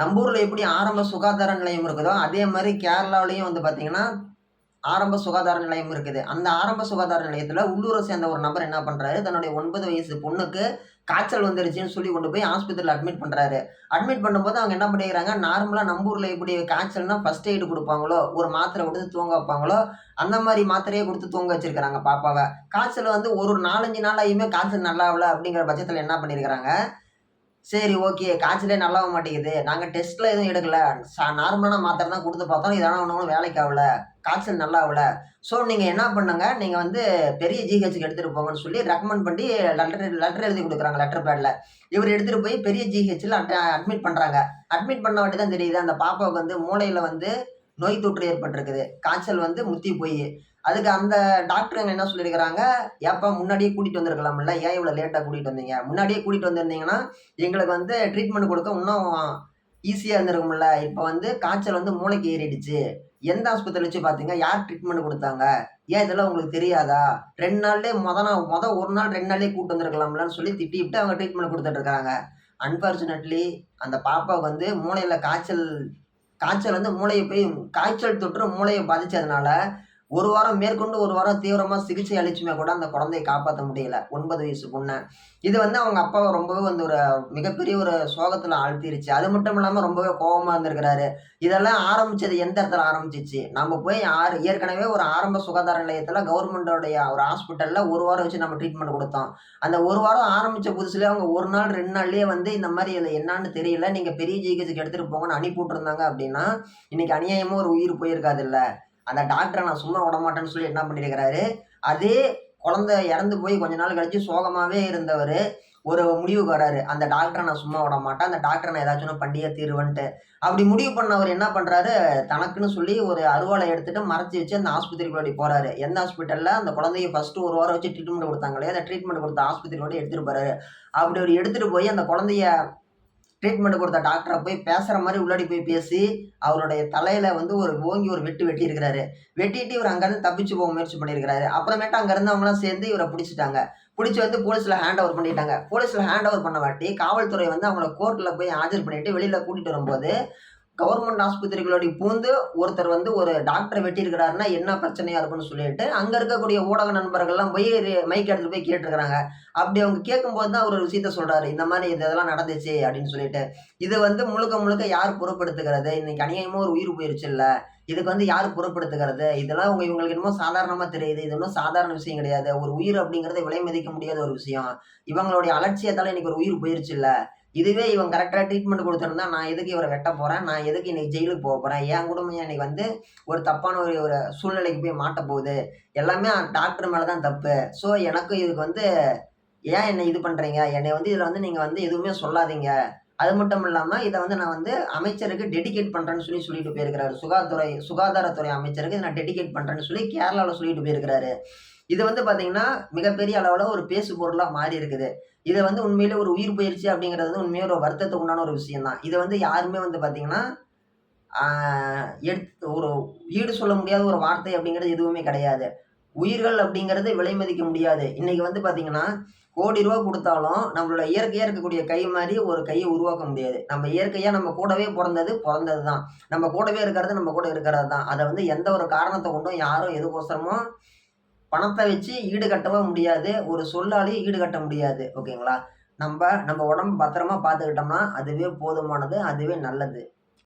நம்ம ஊரில் எப்படி ஆரம்ப சுகாதார நிலையம் இருக்குதோ அதே மாதிரி கேரளாவிலையும் வந்து பார்த்தீங்கன்னா ஆரம்ப சுகாதார நிலையம் இருக்குது. அந்த ஆரம்ப சுகாதார நிலையத்தில் உள்ளூரை சேர்ந்த ஒரு நபர் என்ன பண்ணுறாரு தன்னுடைய ஒன்பது வயசு பொண்ணுக்கு காய்ச்சல் வந்துருச்சுன்னு சொல்லி கொண்டு போய் ஆஸ்பத்திரியில் அட்மிட் பண்ணுறாரு அட்மிட் பண்ணும்போது அவங்க என்ன பண்ணிக்கிறாங்க? நார்மலாக நம்ம ஊரில் எப்படி காய்ச்சல்னா ஃபர்ஸ்ட் எய்டு கொடுப்பாங்களோ ஒரு மாத்திரை கொடுத்து தூங்க வைப்பாங்களோ அந்த மாதிரி மாத்திரையே கொடுத்து தூங்க வச்சுருக்கிறாங்க பாப்பாவை. காய்ச்சல் வந்து ஒரு நாலஞ்சு நாளாயுமே காய்ச்சல் நல்லா ஆகல அப்படிங்கிற பட்சத்தில் என்ன பண்ணியிருக்கிறாங்க சரி ஓகே. காய்ச்சலே நல்லாக மாட்டேங்குது. நாங்கள் டெஸ்ட்டில் எதுவும் எடுக்கல. சா நார்மலான மாத்திரை தான் கொடுத்து பார்த்தோம். இதெல்லாம் ஒன்றும் வேலைக்கு ஆகல. காய்ச்சல் நல்லா ஆகல. ஸோ நீங்கள் என்ன பண்ணுங்க? நீங்கள் வந்து பெரிய ஜிஹெச்சுக்கு எடுத்துகிட்டு போங்கன்னு சொல்லி ரெக்கமெண்ட் பண்ணி லெட்டர் லெட்டர் எழுதி கொடுக்குறாங்க லெட்டர் பேடில் இவர் எடுத்துகிட்டு போய் பெரிய ஜிஹெச்சில் அட்மிட் பண்ணுறாங்க அட்மிட் பண்ண வாட்டி தான் தெரியுது. அந்த பாப்பாவுக்கு வந்து மூளையில் வந்து நோய் தொற்று ஏற்பட்டிருக்குது. காய்ச்சல் வந்து முத்தி போய். அதுக்கு அந்த டாக்டருங்க என்ன சொல்லியிருக்கிறாங்க? ஏப்பா முன்னாடியே கூட்டிகிட்டு வந்திருக்கலாம்ல. ஏன் இவ்வளோ லேட்டாக கூட்டிகிட்டு வந்தீங்க? முன்னாடியே கூட்டிகிட்டு வந்திருந்தீங்கன்னா எங்களுக்கு வந்து ட்ரீட்மெண்ட் கொடுக்க இன்னும் ஈஸியாக இருந்திருக்கும்ல. இப்போ வந்து காய்ச்சல் வந்து மூளைக்கு ஏறிடுச்சு. எந்த ஆஸ்பத்திரி வச்சு பார்த்தீங்க யார் ட்ரீட்மெண்ட் கொடுத்தாங்க? ஏன் இதெல்லாம் உங்களுக்கு தெரியாதா? ரெண்டு நாள்லேயே மொத நாள் மொதல் ஒரு நாள் ரெண்டு நாள்லேயே கூப்பிட்டு வந்திருக்கலாம்லன்னு சொல்லி திட்டிவிட்டு அவங்க ட்ரீட்மெண்ட் கொடுத்துட்டு இருக்காங்க. அன்ஃபார்ச்சுனேட்லி அந்த பாப்பாவுக்கு வந்து மூளையில் காய்ச்சல் காய்ச்சல் வந்து மூளையை போய் காய்ச்சல் தொற்று மூளையை பாதிச்சதுனால ஒரு வாரம் மேற்கொண்டு ஒரு வாரம் தீவிரமாக சிகிச்சை அளிச்சுமே கூட அந்த குழந்தையை காப்பாற்ற முடியல. ஒன்பது வயசு பொண்ணை இது வந்து அவங்க அப்பாவை ரொம்பவே வந்து ஒரு மிகப்பெரிய ஒரு சோகத்தில் ஆழ்த்திருச்சு. அது மட்டும் இல்லாமல் ரொம்பவே கோபமாக இருந்திருக்கிறாரு. இதெல்லாம் ஆரம்பிச்சது எந்த இடத்துல ஆரம்பிச்சிச்சு? நம்ம போய் ஆறு ஏற்கனவே ஒரு ஆரம்ப சுகாதார நிலையத்தில் கவர்மெண்டோடைய ஒரு ஹாஸ்பிட்டலில் ஒரு வாரம் வச்சு நம்ம ட்ரீட்மெண்ட் கொடுத்தோம். அந்த ஒரு வாரம் ஆரம்பித்த புதுசுலேயே அவங்க ஒரு நாள் ரெண்டு நாள்லேயே வந்து இந்த மாதிரி இதில் என்னன்னு தெரியல. நீங்கள் பெரிய ஜிஹெச்சுக்கு எடுத்துகிட்டு போங்கன்னு அனுப்பி விட்ருந்தாங்க அப்படின்னா இன்றைக்கி அநியாயமாக ஒரு உயிர் போயிருக்காது இல்லை அந்த டாக்டரை நான் சும்மா விட மாட்டேன்னு சொல்லி என்ன பண்ணியிருக்கிறாரு அதே குழந்தை இறந்து போய் கொஞ்ச நாள் கழிச்சு சோகமாகவே இருந்தவர் ஒரு முடிவுக்கு வராரு. அந்த டாக்டரை நான் சும்மா விட மாட்டேன் அந்த டாக்டரை நான் ஏதாச்சும் ஒன்று பண்ணியே தீருவேன்ட்டு. அப்படி முடிவு பண்ணவர் என்ன பண்ணுறாரு தனக்குன்னு சொல்லி ஒரு அருவாளை எடுத்துட்டு மறைச்சி வச்சு அந்த ஆஸ்பத்திரிக்குள்ளே போகிறாரு எந்த ஹாஸ்பிட்டலில் அந்த குழந்தைய ஃபஸ்ட்டு ஒரு வாரம் வச்சு ட்ரீட்மெண்ட் கொடுத்தாங்களே அந்த ட்ரீட்மெண்ட் கொடுத்த ஆஸ்பத்திரியோட எடுத்துகிட்டு போகிறாரு அப்படி ஒரு எடுத்துகிட்டு போய் அந்த குழந்தைய ட்ரீட்மெண்ட் கொடுத்த டாக்டரை போய் பேசுகிற மாதிரி உள்ளாடி போய் பேசி அவருடைய தலையில் வந்து ஒரு ஓங்கி ஒரு வெட்டு வெட்டியிருக்கிறாரு வெட்டிட்டு இவர் அங்கேருந்து தப்பிச்சு போக முயற்சி பண்ணியிருக்கிறாரு. அப்புறமேட்டு அங்கேருந்து அவங்களாம் சேர்ந்து இவரை பிடிச்சிட்டாங்க. பிடிச்சி வந்து போலீஸில் ஹேண்ட் ஓவர் பண்ணிட்டாங்க. போலீஸில் ஹேண்ட் ஓவர் பண்ண வாட்டி காவல்துறை வந்து அவங்கள கோர்ட்டில் போய் ஆஜர் பண்ணிட்டு வெளியில் கூட்டிகிட்டு வரும்போது கவர்மெண்ட் ஆஸ்பத்திரிகளோட பூந்து ஒருத்தர் வந்து ஒரு டாக்டரை வெட்டியிருக்கிறாருன்னா என்ன பிரச்சனையா இருக்குன்னு சொல்லிட்டு அங்க இருக்கக்கூடிய ஊடக நண்பர்கள்லாம் போய் மைக் எடுத்துகிட்டு போய் கேட்டிருக்கிறாங்க. அப்படி அவங்க கேட்கும்போது தான் அவர் ஒரு விஷயத்த சொல்றாரு. இந்த மாதிரி இது இதெல்லாம் நடந்துச்சு அப்படின்னு சொல்லிட்டு. இது வந்து முழுக்க முழுக்க யார் பொறுப்படுத்துகிறது இன்னைக்கு அநியாயமும் ஒரு உயிர் போயிருச்சு இல்ல? இதுக்கு வந்து யார் பொறுப்படுத்துகிறது இதெல்லாம் உங்க இவங்களுக்கு என்னமோ சாதாரணமா தெரியுது. இது ஒன்றும் சாதாரண விஷயம் கிடையாது. ஒரு உயிர் அப்படிங்கிறத விலை மதிக்க முடியாத ஒரு விஷயம். இவங்களுடைய அலட்சியத்தால இன்னைக்கு ஒரு உயிர் போயிருச்சு இல்ல? இதுவே இவன் கரெக்டாக ட்ரீட்மெண்ட் கொடுத்துருந்தா நான் எதுக்கு இவரை வெட்ட போகிறேன் நான் எதுக்கு இன்னைக்கு ஜெயிலுக்கு போக போகிறேன் என் குடும்பம் இன்னைக்கு வந்து ஒரு தப்பான ஒரு ஒரு சூழ்நிலைக்கு போய் மாட்ட போகுது? எல்லாமே டாக்டர் மேலே தான் தப்பு. ஸோ எனக்கும் இதுக்கு வந்து ஏன் என்னை இது பண்ணுறீங்க என்னை வந்து இதில் வந்து நீங்கள் வந்து எதுவுமே சொல்லாதீங்க. அது மட்டும் இல்லாமல் இதை வந்து நான் வந்து அமைச்சருக்கு டெடிகேட் பண்ணுறேன்னு சொல்லி சொல்லிட்டு போயிருக்கிறாரு. சுகாதாரத்துறை சுகாதாரத்துறை அமைச்சருக்கு இதை நான் டெடிகேட் பண்ணுறேன்னு சொல்லி கேரளாவில் சொல்லிட்டு போயிருக்கிறாரு. இது வந்து பார்த்தீங்கன்னா மிகப்பெரிய அளவில் ஒரு பேசு பொருளாக மாறி இருக்குது இதை வந்து உண்மையிலே ஒரு உயிர் பயிற்சி அப்படிங்கிறது வந்து உண்மையாக ஒரு வருத்தத்துக்கு உண்டான ஒரு விஷயம் தான் இதை வந்து யாருமே வந்து பார்த்தீங்கன்னா எடுத்து ஒரு ஈடு சொல்ல முடியாத ஒரு வார்த்தை அப்படிங்கிறது எதுவுமே கிடையாது. உயிர்கள் அப்படிங்கிறது விலை மதிக்க முடியாது. இன்னைக்கு வந்து பார்த்தீங்கன்னா கோடி ரூபா கொடுத்தாலும் நம்மளோட இயற்கையாக இருக்கக்கூடிய கை மாதிரி ஒரு கையை உருவாக்க முடியாது. நம்ம இயற்கையாக நம்ம கூடவே பிறந்தது பிறந்தது தான் நம்ம கூடவே இருக்கிறது நம்ம கூட இருக்கிறது தான் அதை வந்து எந்த ஒரு காரணத்தை கொண்டும் யாரும் எதுக்கோசரமோ பணத்தை வச்சு ஈடுகட்டவும் முடியாது. ஒரு சொல்லாலே ஈடுகட்ட முடியாது. ஓகேங்களா? நம்ம நம்ம உடம்பு பத்திரமா பார்த்துக்கிட்டோம்னா அதுவே போதுமானது அதுவே நல்லது.